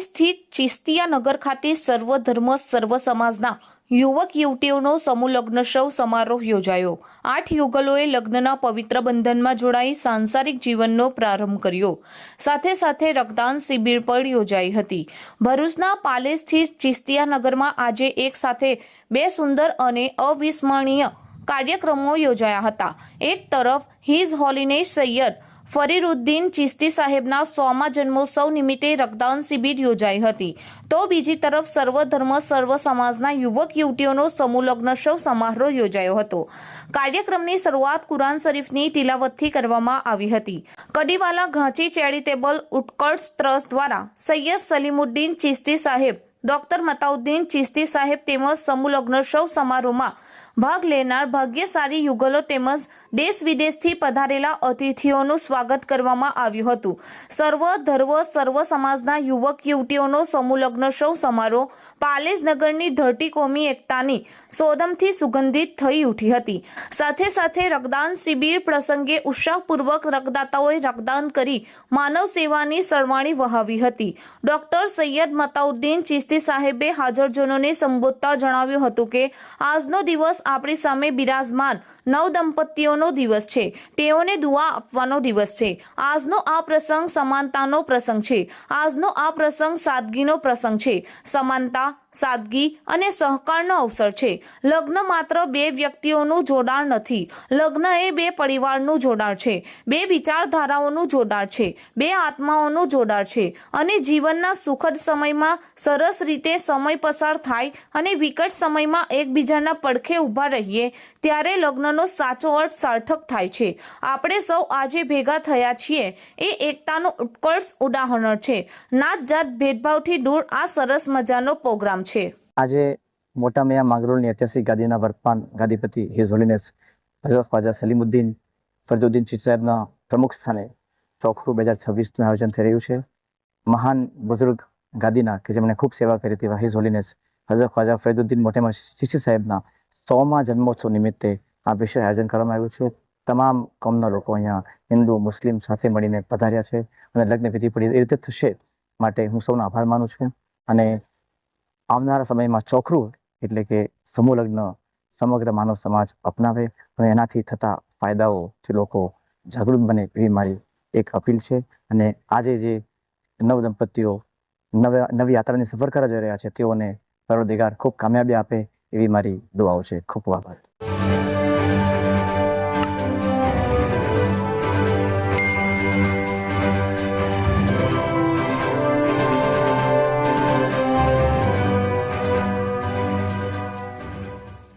સ્થિત ચિસ્તિયા નગર ખાતે સર્વ ધર્મ સર્વ સમાજના યુવક યુવતીઓનો સમૂહ લગ્ન સમારોહ યોજાયો. આઠ યુગલોએ લગ્નના પવિત્ર બંધનમાં જોડાઈ સાંસારિક જીવનનો પ્રારંભ કર્યો. સાથે સાથે રક્તદાન શિબિર પણ યોજાઈ હતી. ભરૂચના પાલે સ્થિત ચિસ્તિયા નગરમાં આજે એક સાથે બે સુંદર અને અવિસ્મરણીય કાર્યક્રમો યોજાયા હતા. એક તરફ હિઝ હોલીને સૈયદ ફરીરુદ્દીન ચિસ્તી સાહેબના સોમા જન્મોત્સવ નિમિત્તે રક્તદાન શિબિર યોજાઈ હતી. તો બીજી તરફ સર્વ ધર્મ સર્વ સમાજના યુવક, યુવતીઓનો સમૂહ લગ્નોત્સવ સમારોહ યોજાયો હતો. કાર્યક્રમની શરૂઆત કુરાન શરીફની તિલાવતથી કરવામાં આવી હતી. કડીવાલા ઘાંચી ચેરિટેબલ ઉત્કર્ષ ટ્રસ્ટ દ્વારા સૈયદ સલીમુદ્દીન ચિસ્તી સાહેબ, ડોક્ટર મતાઉદ્દીન ચિસ્તી સાહેબ તેમજ સમૂહ લગ્નોત્સવ સમારોહમાં ભાગ લેનાર ભાગ્યશાળી યુગલો તેમજ દેશ વિદેશથી પધારેલા અતિથિઓનું સ્વાગત કરવામાં આવ્યું હતું. સર્વ ધર્મ સર્વ સમાજના યુવક, યુવતીઓનો સમૂહલગ્ન શવ સમારોહ પાલેજનગરની ધરતી કોમી એકતાની સોદમથી સુગંધિત થઈ ઉઠી હતી. સાથે સાથે રક્તદાન શિબિર પ્રસંગે ઉત્સાહપૂર્વક રક્તદાતાઓએ રક્તદાન કરી માનવ સેવાની સરવાણી વહાવી હતી. ડોક્ટર સૈયદ મતાઉદ્દીન ચિસ્તી સાહેબે હાજરજનોને સંબોધતા જણાવ્યું હતું કે, આજનો દિવસ આપણી સામે બિરાજમાન નવ દંપતીઓનો દિવસ છે. તેઓને દુઆ આપવાનો દિવસ છે. આજનો આ પ્રસંગ સમાનતાનો પ્રસંગ છે. આજનો આ પ્રસંગ સાદગીનો પ્રસંગ છે. સમાનતા સાદગી અને સહકારનો અવસર છે. લગ્ન માત્ર બે વ્યક્તિઓનું જોડાણ નથી. લગ્ન એ બે પરિવારનું જોડાણ છે. બે વિચારધારાઓનું જોડાણ છે. બે આત્માઓનું જોડાણ છે. અને જીવનના સુખદ સમયમાં સરસ રીતે સમય પસાર થાય અને વિકટ સમયમાં એકબીજાના પડખે ઊભા રહીએ, ત્યારે લગ્નનો સાચો અર્થ સાર્થક થાય છે. આપણે સૌ આજે ભેગા થયા છીએ. એ એકતાનું ઉત્કર્ષ ઉદાહરણ છે. નાત જાત ભેદભાવથી દૂર આ સરસ મજાનો પ્રોગ્રામ છે? આજે મોટા મેયા માંગરોળની ઐતિહાસિક ગાદીના વર્તમાન ગાદીપતિ હિઝ હોલીનેસ હઝરત ખ્વાજા સલીમુદ્દીન ફરદુદ્દીન ચીફ સાહેબના પ્રમુખ સ્થાને ચોખરું બે હજાર છવ્વીસનું આયોજન થઈ રહ્યું છે. મહાન બુઝુર્ગ ગાદીના કે જેમણે ખૂબ સેવા કરી તેવા હિઝ હોલીનેસ હઝરત ખ્વાજા ફરીદુદ્દીન મોટેમાં ચીસી સાહેબના સોમા જન્મોત્સવ નિમિત્તે આ વિશેષ આયોજન કરવામાં આવ્યું છે. તમામ કોમના લોકો અહીંયા હિન્દુ, મુસ્લિમ સાથે મળીને પધાર્યા છે અને લગ્ન વિધિ પડી એ રીતે થશે માટે હું સૌનો આભાર માનું છું અને આવનારા સમયમાં ચોખરું એટલે કે સમૂહ લગ્ન સમગ્ર માનવ સમાજ અપનાવે અને એનાથી થતા ફાયદાઓથી લોકો જાગૃત બને એવી મારી એક અપીલ છે. અને આજે જે નવ દંપતીઓ નવ નવી યાત્રાની સફર કરવા જઈ રહ્યા છે, તેઓને પરોદિગાર ખૂબ કામયાબી આપે એવી મારી દુઆઓ છે. ખૂબ આભાર.